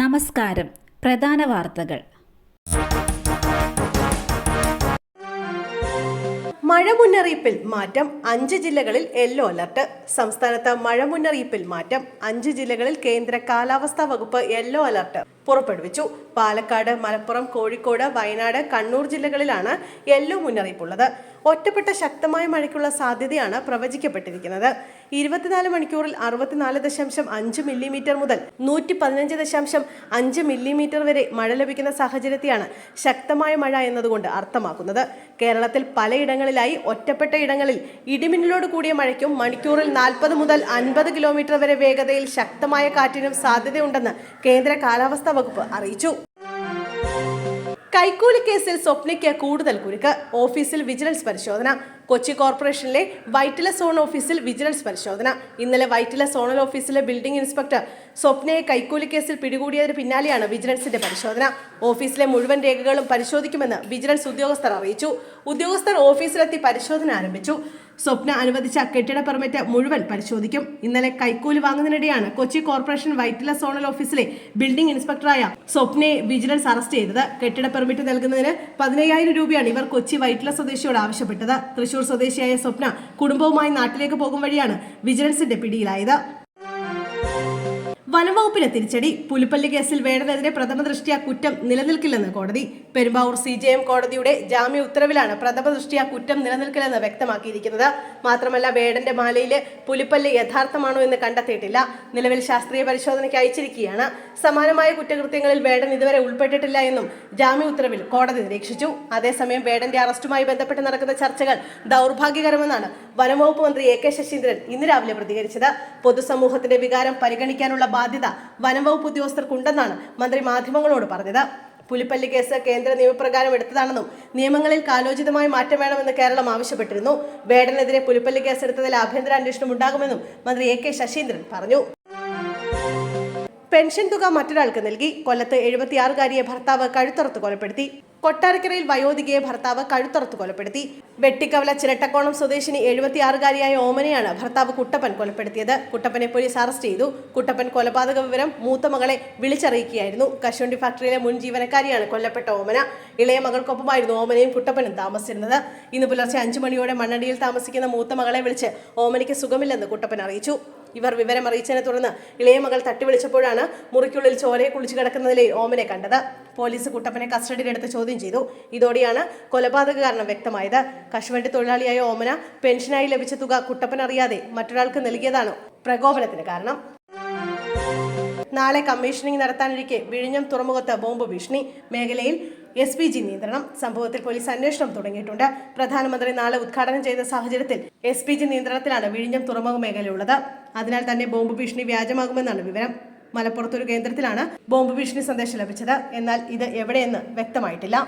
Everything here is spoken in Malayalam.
നമസ്കാരം. പ്രധാന വാർത്തകൾ. മഴ മുന്നറിയിപ്പിൽ മാറ്റം അഞ്ച് ജില്ലകളിൽ യെല്ലോ അലർട്ട്. സംസ്ഥാനത്ത് മഴ മുന്നറിയിപ്പിൽ മാറ്റം അഞ്ച് ജില്ലകളിൽ കേന്ദ്ര കാലാവസ്ഥാ വകുപ്പ് യെല്ലോ അലർട്ട്. പുറപ്പെടുവിച്ചു. പാലക്കാട് മലപ്പുറം കോഴിക്കോട് വയനാട് കണ്ണൂർ ജില്ലകളിലാണ് യെല്ലോ മുന്നറിയിപ്പുള്ളത്. ഒറ്റപ്പെട്ട ശക്തമായ മഴയ്ക്കുള്ള സാധ്യതയാണ് പ്രവചിക്കപ്പെട്ടിരിക്കുന്നത്. ഇരുപത്തിനാല് മണിക്കൂറിൽ അറുപത്തിനാല് ദശാംശം അഞ്ച് മില്ലിമീറ്റർ മുതൽ നൂറ്റി പതിനഞ്ച് ദശാംശം അഞ്ച് മില്ലിമീറ്റർ വരെ മഴ ലഭിക്കുന്ന സാഹചര്യത്തെയാണ് ശക്തമായ മഴ എന്നതുകൊണ്ട് അർത്ഥമാക്കുന്നത്. കേരളത്തിൽ പലയിടങ്ങളിലായി ഒറ്റപ്പെട്ട ഇടങ്ങളിൽ ഇടിമിന്നലോട് കൂടിയ മഴയ്ക്കും മണിക്കൂറിൽ നാൽപ്പത് മുതൽ അൻപത് കിലോമീറ്റർ വരെ വേഗതയിൽ ശക്തമായ കാറ്റിനും സാധ്യതയുണ്ടെന്ന് കേന്ദ്ര കാലാവസ്ഥാ വകുപ്പ് അറിയിച്ചു. കൈക്കൂലി കേസിൽ സ്വപ്നയ്ക്ക് കൂടുതൽ കുരുക്ക്. ഓഫീസിൽ വിജിലൻസ് പരിശോധന. കൊച്ചി കോർപ്പറേഷനിലെ വൈറ്റില സോൺ ഓഫീസിൽ വിജിലൻസ് പരിശോധന. ഇന്നലെ വൈറ്റില സോണൽ ഓഫീസിലെ ബിൽഡിംഗ് ഇൻസ്പെക്ടർ സ്വപ്നയെ കൈക്കൂലി കേസിൽ പിടികൂടിയതിന് പിന്നാലെയാണ് വിജിലൻസിന്റെ പരിശോധന. ഓഫീസിലെ മുഴുവൻ രേഖകളും പരിശോധിക്കുമെന്ന് വിജിലൻസ് ഉദ്യോഗസ്ഥർ അറിയിച്ചു. ഉദ്യോഗസ്ഥർ ഓഫീസിലെത്തി പരിശോധന ആരംഭിച്ചു. സ്വപ്ന അനുവദിച്ച കെട്ടിട പെർമിറ്റ് മുഴുവൻ പരിശോധിക്കും. ഇന്നലെ കൈക്കൂലി വാങ്ങുന്നതിനിടെയാണ് കൊച്ചി കോർപ്പറേഷൻ വൈറ്റില സോണൽ ഓഫീസിലെ ബിൽഡിംഗ് ഇൻസ്പെക്ടറായ സ്വപ്നയെ വിജിലൻസ് അറസ്റ്റ് ചെയ്തത്. കെട്ടിട പെർമിറ്റ് നൽകുന്നതിന് പതിനയ്യായിരം രൂപയാണ് ഇവർ കൊച്ചി വൈറ്റില സ്വദേശിയോട് ആവശ്യപ്പെട്ടത്. തൃശൂർ സ്വദേശിയായ സ്വപ്ന കുടുംബവുമായി നാട്ടിലേക്ക് പോകും വഴിയാണ് വിജിലൻസിന്റെ പിടിയിലായത് വനംവകുപ്പിന് തിരിച്ചടി. പുലിപ്പള്ളി കേസിൽ വേടനെതിരെ പ്രഥമ ദൃഷ്ടിയാ കുറ്റം നിലനിൽക്കില്ലെന്ന് കോടതി. പെരുമ്പാവൂർ സി ജെ എം കോടതിയുടെ ജാമ്യ ഉത്തരവിലാണ് പ്രഥമ ദൃഷ്ടിയാ കുറ്റം നിലനിൽക്കില്ലെന്ന് വ്യക്തമാക്കിയിരിക്കുന്നത്. മാത്രമല്ല വേടന്റെ മാലയിലെ പുലിപ്പല്ല് യഥാർത്ഥമാണോ എന്ന് കണ്ടെത്തിയിട്ടില്ല. നിലവിൽ ശാസ്ത്രീയ പരിശോധനയ്ക്ക് അയച്ചിരിക്കുകയാണ്. സമാനമായ കുറ്റകൃത്യങ്ങളിൽ വേടൻ ഇതുവരെ ഉൾപ്പെട്ടിട്ടില്ല എന്നും ജാമ്യ ഉത്തരവിൽ കോടതി നിരീക്ഷിച്ചു. അതേസമയം വേടന്റെ അറസ്റ്റുമായി ബന്ധപ്പെട്ട് നടക്കുന്ന ചർച്ചകൾ ദൗർഭാഗ്യകരമെന്നാണ് വനംവകുപ്പ് മന്ത്രി എ കെ ശശീന്ദ്രൻ ഇന്ന് രാവിലെ പ്രതികരിച്ചത്. പൊതുസമൂഹത്തിന്റെ വികാരം പരിഗണിക്കാനുള്ള ബാധ്യത വനംവകുപ്പ് ഉദ്യോഗസ്ഥർക്കുണ്ടെന്നാണ് മന്ത്രി മാധ്യമങ്ങളോട് പറഞ്ഞത്. പുലിപ്പള്ളി കേസ് കേന്ദ്ര നിയമപ്രകാരം എടുത്തതാണെന്നും നിയമങ്ങളിൽ കാലോചിതമായി മാറ്റം വേണമെന്ന് കേരളം ആവശ്യപ്പെട്ടിരുന്നു. വേടനെതിരെ പുലിപ്പള്ളി കേസ് എടുത്തതിൽ ആഭ്യന്തര അന്വേഷണം ഉണ്ടാകുമെന്നും മന്ത്രി എ കെ ശശീന്ദ്രൻ പറഞ്ഞു. പെൻഷൻ തുക മറ്റൊരാൾക്ക് നൽകി. കൊല്ലത്ത് എഴുപത്തിയാറുകാരിയെ ഭർത്താവ് കഴുത്തറുത്ത് കൊലപ്പെടുത്തി. കൊട്ടാരക്കരയിൽ വയോധികയെ ഭർത്താവ് കഴുത്തറുത്ത് കൊലപ്പെടുത്തി. വെട്ടിക്കവല ചിരട്ടക്കോണം സ്വദേശിനി എഴുപത്തിയാറുകാരിയായ ഓമനയാണ് ഭർത്താവ് കുട്ടപ്പൻ കൊലപ്പെടുത്തിയത്. കുട്ടപ്പനെ പോലീസ് അറസ്റ്റ് ചെയ്തു. കുട്ടപ്പൻ കൊലപാതക വിവരം മൂത്ത മകളെ വിളിച്ചറിയിക്കുകയായിരുന്നു. കശുവണ്ടി ഫാക്ടറിയിലെ മുൻ ജീവനക്കാരിയാണ് കൊല്ലപ്പെട്ട ഓമന. ഇളയ മകൾക്കൊപ്പമായിരുന്നു ഓമനയും കുട്ടപ്പനും താമസിച്ചിരുന്നത്. ഇന്ന് പുലർച്ചെ അഞ്ചു മണിയോടെ മണ്ണടിയിൽ താമസിക്കുന്ന മൂത്ത മകളെ വിളിച്ച് ഓമനയ്ക്ക് സുഖമില്ലെന്ന് കുട്ടപ്പൻ അറിയിച്ചു. ഇവർ വിവരം അറിയിച്ചതിനെ തുടർന്ന് ഇളയ മകൾ തട്ടിവിളിച്ചപ്പോഴാണ് മുറിക്കുള്ളിൽ ചോരയെ കുളിച്ചു കിടക്കുന്നതിലെ ഓമനെ കണ്ടത്. പോലീസ് കുട്ടപ്പനെ കസ്റ്റഡിയിലെടുത്ത് ചോദ്യം ചെയ്തു. ഇതോടെയാണ് കൊലപാതക കാരണം വ്യക്തമായത്. കശുവണ്ടി തൊഴിലാളിയായ ഓമന പെൻഷനായി ലഭിച്ച തുക കുട്ടപ്പൻ അറിയാതെ മറ്റൊരാൾക്ക് നൽകിയതാണ് പ്രകോപനത്തിന് കാരണം. നാളെ കമ്മീഷനിംഗ് നടത്താനിരിക്കെ വിഴിഞ്ഞം തുറമുഖത്ത് ബോംബ് ഭീഷണി. മേഖലയിൽ എസ് പി ജി നിയന്ത്രണം. സംഭവത്തിൽ പോലീസ് അന്വേഷണം തുടങ്ങിയിട്ടുണ്ട്. പ്രധാനമന്ത്രി നാളെ ഉദ്ഘാടനം ചെയ്ത സാഹചര്യത്തിൽ എസ് പി ജി നിയന്ത്രണത്തിലാണ് വിഴിഞ്ഞം തുറമുഖ മേഖലയുള്ളത്. അതിനാൽ തന്നെ ബോംബ് ഭീഷണി വ്യാജമാകുമെന്നാണ് വിവരം. മലപ്പുറത്തൊരു കേന്ദ്രത്തിലാണ് ബോംബ് ഭീഷണി സന്ദേശം ലഭിച്ചത്. എന്നാൽ ഇത് എവിടെയെന്ന് വ്യക്തമായിട്ടില്ല.